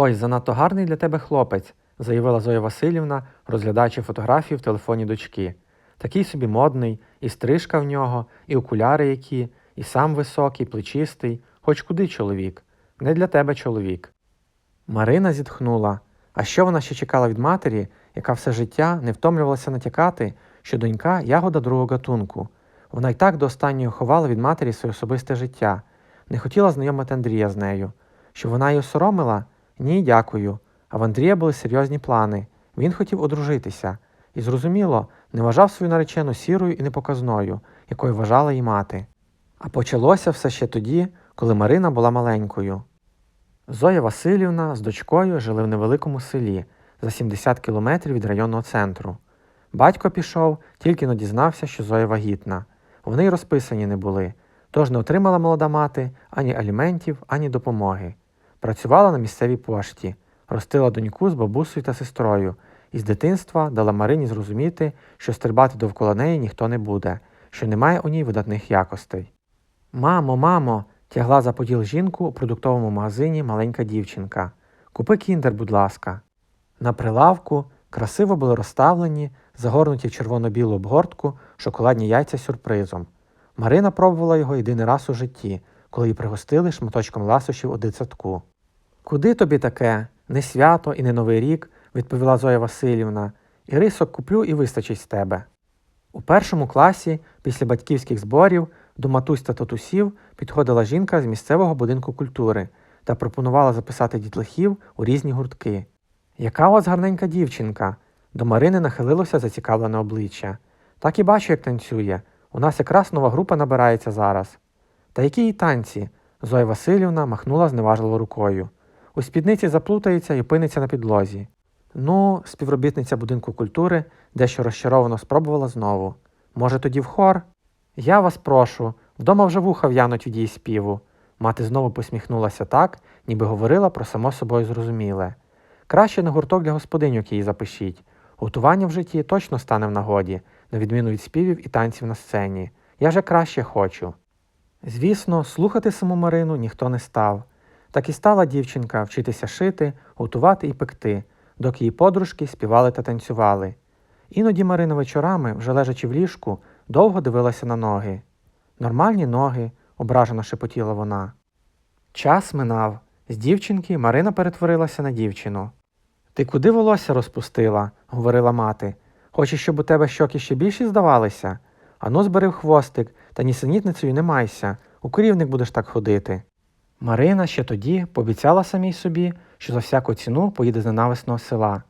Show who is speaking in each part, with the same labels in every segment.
Speaker 1: Ой, занадто гарний для тебе хлопець, заявила Зоя Васильівна, розглядаючи фотографію в телефоні дочки. Такий собі модний, і стрижка в нього, і окуляри які, і сам високий, плечистий, хоч куди чоловік. Не для тебе чоловік. Марина зітхнула. А що вона ще чекала від матері, яка все життя не втомлювалася натякати, що донька ягода другого гатунку. Вона й так до останнього ховала від матері своє особисте життя, не хотіла знайомити Андрія з нею. Що вона її осоромила? Ні, дякую. А в Андрія були серйозні плани. Він хотів одружитися. І, зрозуміло, не вважав свою наречену сірою і непоказною, якою вважала її мати. А почалося все ще тоді, коли Марина була маленькою. Зоя Васильівна з дочкою жили в невеликому селі за 70 кілометрів від районного центру. Батько пішов, тільки но дізнався, що Зоя вагітна. Вони й розписані не були, тож не отримала молода мати ані аліментів, ані допомоги. Працювала на місцевій пошті, ростила доньку з бабусею та сестрою, і з дитинства дала Марині зрозуміти, що стрибати довкола неї ніхто не буде, що немає у ній видатних якостей. Мамо, мамо, тягла за поділ жінку у продуктовому магазині маленька дівчинка. Купи кіндер, будь ласка. На прилавку красиво були розставлені, загорнуті в червоно-білу обгортку, шоколадні яйця сюрпризом. Марина пробувала його єдиний раз у житті, коли її пригостили шматочком ласощів у дитсадку. Куди тобі таке? Не свято і не новий рік, відповіла Зоя Васильівна, і рисок куплю і вистачить з тебе. У першому класі, після батьківських зборів, до матусь та татусів підходила жінка з місцевого будинку культури та пропонувала записати дітлахів у різні гуртки. Яка у вас гарненька дівчинка? До Марини нахилилося зацікавлене обличчя. Так і бачу, як танцює. У нас якраз нова група набирається зараз. Та які їй танці? Зоя Васильівна махнула зневажливо рукою. У спідниці заплутається і опиниться на підлозі. Ну, співробітниця будинку культури дещо розчаровано спробувала знову. Може, тоді в хор? Я вас прошу, вдома вже вуха в'януть від її співу. Мати знову посміхнулася так, ніби говорила про само собою зрозуміле. Краще на гурток для господиньок її запишіть. Готування в житті точно стане в нагоді, на відміну від співів і танців на сцені. Я же краще хочу. Звісно, слухати саму Марину ніхто не став. Так і стала дівчинка вчитися шити, готувати і пекти, доки її подружки співали та танцювали. Іноді Марина вечорами, вже лежачи в ліжку, довго дивилася на ноги. Нормальні ноги, ображено шепотіла вона. Час минав. З дівчинки Марина перетворилася на дівчину. Ти куди волосся розпустила? говорила мати. Хочеш, щоб у тебе щоки ще більші здавалися? Ану, збери в хвостик, та нісенітницею не майся, у корівник будеш так ходити. Марина ще тоді пообіцяла самій собі, що за всяку ціну поїде з ненависного села,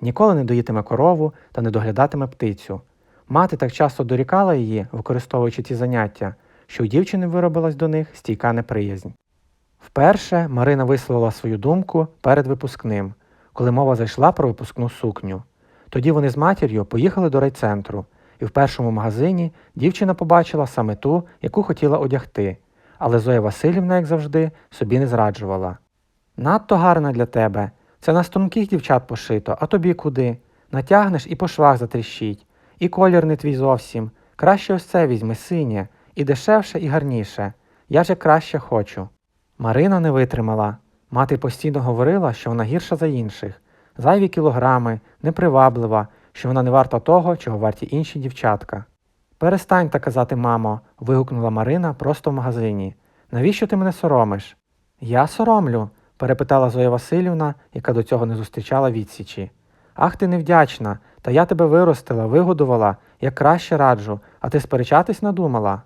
Speaker 1: ніколи не доїтиме корову та не доглядатиме птицю. Мати так часто дорікала її, використовуючи ці заняття, що у дівчини виробилась до них стійка неприязнь. Вперше Марина висловила свою думку перед випускним, коли мова зайшла про випускну сукню. Тоді вони з матір'ю поїхали до райцентру, і в першому магазині дівчина побачила саме ту, яку хотіла одягти, але Зоя Васильівна, як завжди, собі не зраджувала. Надто гарна для тебе. Це на струнких дівчат пошито, а тобі куди? Натягнеш і по швах затріщить. І колір не твій зовсім. Краще ось це візьми, синє, і дешевше, і гарніше. Я же краще хочу. Марина не витримала. Мати постійно говорила, що вона гірша за інших, зайві кілограми, неприваблива, що вона не варта того, чого варті інші дівчатка. Перестань так казати, мамо, вигукнула Марина просто в магазині. Навіщо ти мене соромиш? Я соромлю, перепитала Зоя Васильівна, яка до цього не зустрічала відсічі. Ах ти невдячна, та я тебе виростила, вигодувала, як краще раджу, а ти сперечатись надумала.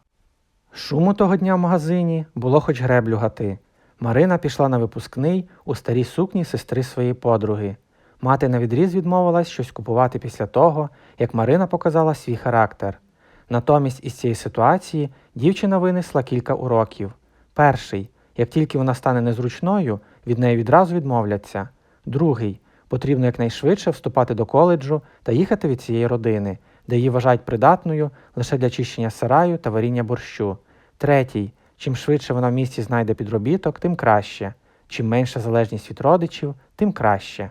Speaker 1: Шуму того дня в магазині було хоч греблю гати. Марина пішла на випускний у старій сукні сестри своєї подруги. Мати навідріз відмовилась щось купувати після того, як Марина показала свій характер. Натомість із цієї ситуації дівчина винесла кілька уроків. Перший, як тільки вона стане незручною, від неї відразу відмовляться. Другий, потрібно якнайшвидше вступати до коледжу та їхати від цієї родини, де її вважають придатною лише для чищення сараю та варіння борщу. Третій, чим швидше вона в місті знайде підробіток, тим краще. Чим менша залежність від родичів, тим краще.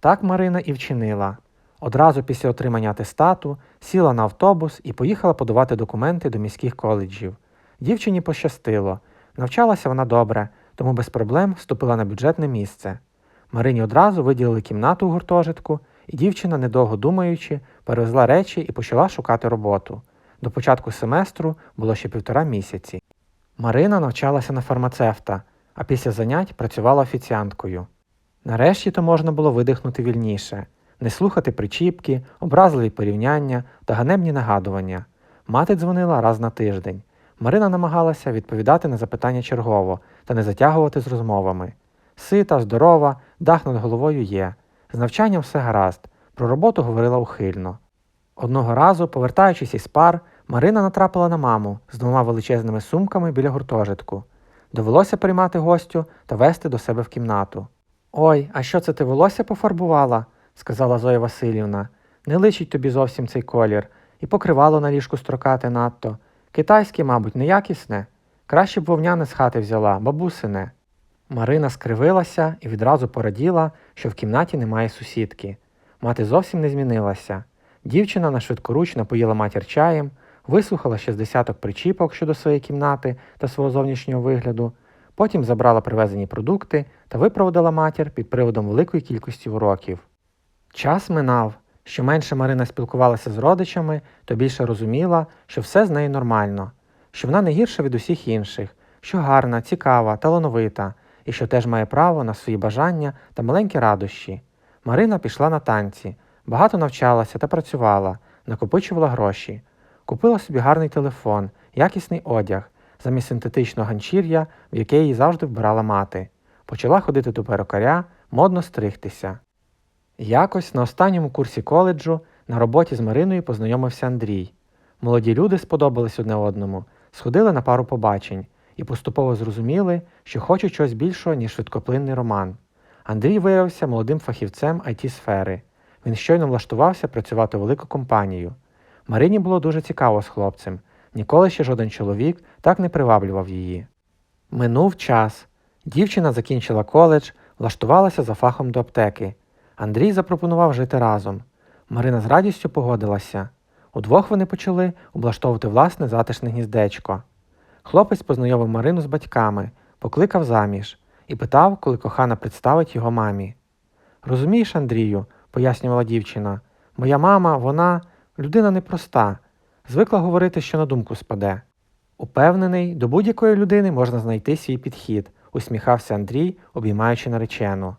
Speaker 1: Так Марина і вчинила. Одразу після отримання атестату сіла на автобус і поїхала подавати документи до міських коледжів. Дівчині пощастило. Навчалася вона добре, тому без проблем вступила на бюджетне місце. Марині одразу виділили кімнату у гуртожитку, і дівчина, недовго думаючи, перевезла речі і почала шукати роботу. До початку семестру було ще півтора місяці. Марина навчалася на фармацевта, а після занять працювала офіціанткою. Нарешті то можна було видихнути вільніше, не слухати причіпки, образливі порівняння та ганебні нагадування. Мати дзвонила раз на тиждень. Марина намагалася відповідати на запитання чергово та не затягувати з розмовами. Сита, здорова, дах над головою є. З навчанням все гаразд. Про роботу говорила ухильно. Одного разу, повертаючись із пар, Марина натрапила на маму з двома величезними сумками біля гуртожитку. Довелося приймати гостю та вести до себе в кімнату. Ой, а що це ти волосся пофарбувала? Сказала Зоя Васильівна. Не личить тобі зовсім цей колір, і покривало на ліжку строкати надто. Китайське, мабуть, неякісне. Краще б вовняне з хати взяла, бабусине. Марина скривилася і відразу пораділа, що в кімнаті немає сусідки. Мати зовсім не змінилася. Дівчина на швидкоруч напоїла матір чаєм, вислухала ще з десяток причіпок щодо своєї кімнати та свого зовнішнього вигляду, потім забрала привезені продукти та випроводила матір під приводом великої кількості уроків. Час минав. Що менше Марина спілкувалася з родичами, то більше розуміла, що все з нею нормально, що вона не гірша від усіх інших, що гарна, цікава, талановита, і що теж має право на свої бажання та маленькі радощі. Марина пішла на танці, багато навчалася та працювала, накопичувала гроші, купила собі гарний телефон, якісний одяг, замість синтетичного ганчір'я, в яке її завжди вбирала мати. Почала ходити до перукаря, модно стригтися. Якось на останньому курсі коледжу на роботі з Мариною познайомився Андрій. Молоді люди сподобались одне одному, сходили на пару побачень і поступово зрозуміли, що хочуть чогось більшого, ніж швидкоплинний роман. Андрій виявився молодим фахівцем it сфери Він щойно влаштувався працювати у велику компанію. Марині було дуже цікаво з хлопцем. Ніколи ще жоден чоловік так не приваблював її. Минув час. Дівчина закінчила коледж, влаштувалася за фахом до аптеки. Андрій запропонував жити разом. Марина з радістю погодилася. Удвох вони почали облаштовувати власне затишне гніздечко. Хлопець познайомив Марину з батьками, покликав заміж і питав, коли кохана представить його мамі. Розумієш, Андрію, пояснювала дівчина, моя мама, вона людина непроста, звикла говорити, що на думку спаде. Упевнений, до будь-якої людини можна знайти свій підхід, усміхався Андрій, обіймаючи наречену.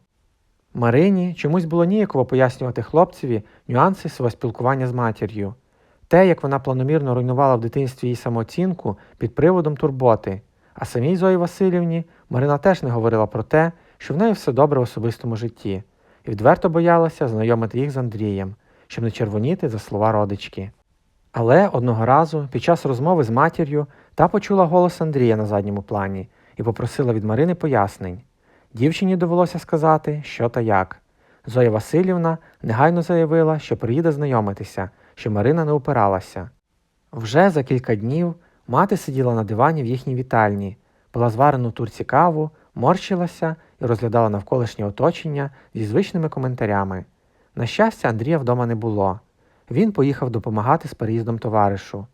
Speaker 1: Марині чомусь було ніяково пояснювати хлопцеві нюанси свого спілкування з матір'ю, те, як вона планомірно руйнувала в дитинстві її самооцінку під приводом турботи, а самій Зої Васильівні Марина теж не говорила про те, що в неї все добре в особистому житті, і відверто боялася знайомити їх з Андрієм, щоб не червоніти за слова родички. Але одного разу, під час розмови з матір'ю, та почула голос Андрія на задньому плані і попросила від Марини пояснень. Дівчині довелося сказати, що та як. Зоя Васильівна негайно заявила, що приїде знайомитися, що Марина не упиралася. Вже за кілька днів мати сиділа на дивані в їхній вітальні, пила зварену турці каву, морщилася і розглядала навколишнє оточення зі звичними коментарями. На щастя, Андрія вдома не було. Він поїхав допомагати з переїздом товаришу.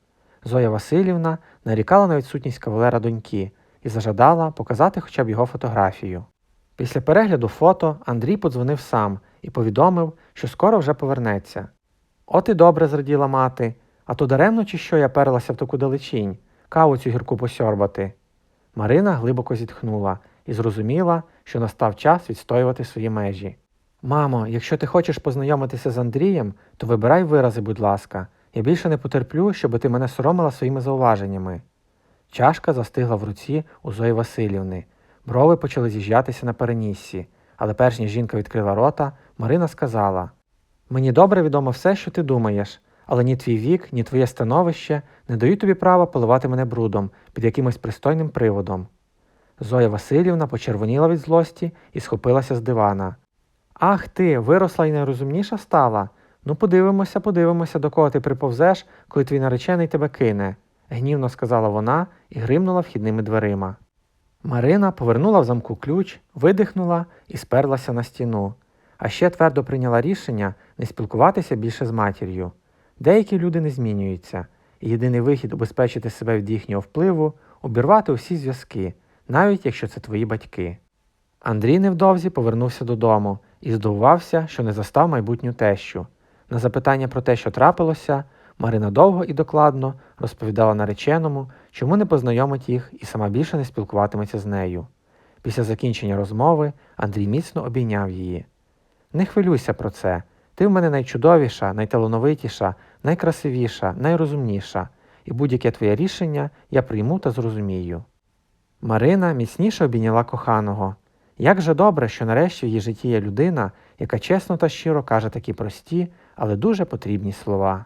Speaker 1: Зоя Васильівна нарікала на відсутність кавалера доньки і зажадала показати хоча б його фотографію. Після перегляду фото Андрій подзвонив сам і повідомив, що скоро вже повернеться. От і добре зраділа мати, а то даремно чи що я перлася в таку далечінь, каву цю гірку посьорбати. Марина глибоко зітхнула і зрозуміла, що настав час відстоювати свої межі. Мамо, якщо ти хочеш познайомитися з Андрієм, то вибирай вирази, будь ласка. Я більше не потерплю, щоб ти мене соромила своїми зауваженнями. Чашка застигла в руці у Зої Васильівни. Брови почали з'їжджатися на переніссі, але перш ніж жінка відкрила рота, Марина сказала Мені добре відомо все, що ти думаєш, але ні твій вік, ні твоє становище не дають тобі права поливати мене брудом під якимось пристойним приводом. Зоя Васильівна почервоніла від злості і схопилася з дивана. Ах ти, виросла і найрозумніша стала. Ну, подивимося, подивимося, до кого ти приповзеш, коли твій наречений тебе кине, гнівно сказала вона і гримнула вхідними дверима. Марина повернула в замку ключ, видихнула і сперлася на стіну, а ще твердо прийняла рішення не спілкуватися більше з матір'ю. Деякі люди не змінюються, і єдиний вихід убезпечити себе від їхнього впливу обірвати усі зв'язки, навіть якщо це твої батьки. Андрій невдовзі повернувся додому і здивувався, що не застав майбутню тещу. На запитання про те, що трапилося, Марина довго і докладно розповідала нареченому, чому не познайомить їх і сама більше не спілкуватиметься з нею. Після закінчення розмови Андрій міцно обійняв її. Не хвилюйся про це. Ти в мене найчудовіша, найталановитіша, найкрасивіша, найрозумніша, і будь-яке твоє рішення я прийму та зрозумію. Марина міцніше обійняла коханого. Як же добре, що нарешті в її житті є людина, яка чесно та щиро каже такі прості, але дуже потрібні слова.